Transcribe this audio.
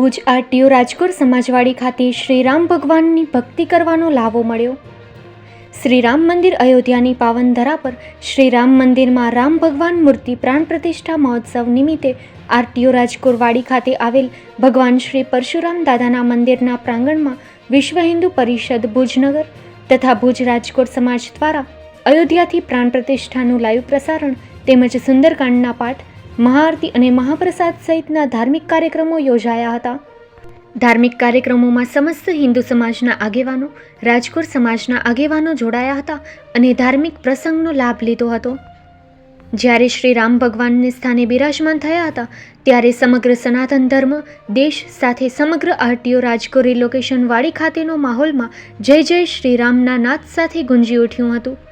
Bhuj RTO Rajkot સમાજવાડી ખાતે શ્રી રામ ભગવાનની ભક્તિ કરવાનો લાવો મળ્યો. શ્રી રામ મંદિર અયોધ્યાની પાવન ધરા પર શ્રી રામ મંદિરમાં રામ ભગવાન મૂર્તિ પ્રાણ પ્રતિષ્ઠા મહોત્સવ નિમિત્તે આરટીઓ રાજકોટ વાડી ખાતે આવેલ ભગવાન શ્રી પરશુરામ દાદાના મંદિરના પ્રાંગણમાં વિશ્વ હિન્દુ પરિષદ ભુજનગર તથા ભુજ રાજકોટ સમાજ દ્વારા અયોધ્યાથી પ્રાણ પ્રતિષ્ઠાનું લાઈવ પ્રસારણ તેમજ સુંદરકાંડના પાઠ મહાઆરતી અને મહાપ્રસાદ સહિતના ધાર્મિક કાર્યક્રમો યોજાયા હતા. ધાર્મિક કાર્યક્રમોમાં સમસ્ત હિન્દુ સમાજના આગેવાનો, રાજકોટ સમાજના આગેવાનો જોડાયા હતા અને ધાર્મિક પ્રસંગનો લાભ લીધો હતો. જ્યારે શ્રી રામ ભગવાનને સ્થાને બિરાજમાન થયા હતા, ત્યારે સમગ્ર સનાતન ધર્મ, દેશ સાથે સમગ્ર આરટીઓ રાજકોટ રિલોકેશન વાડી ખાતેનો માહોલમાં જય જય શ્રી રામના નાદ સાથે ગુંજી ઉઠ્યું હતું.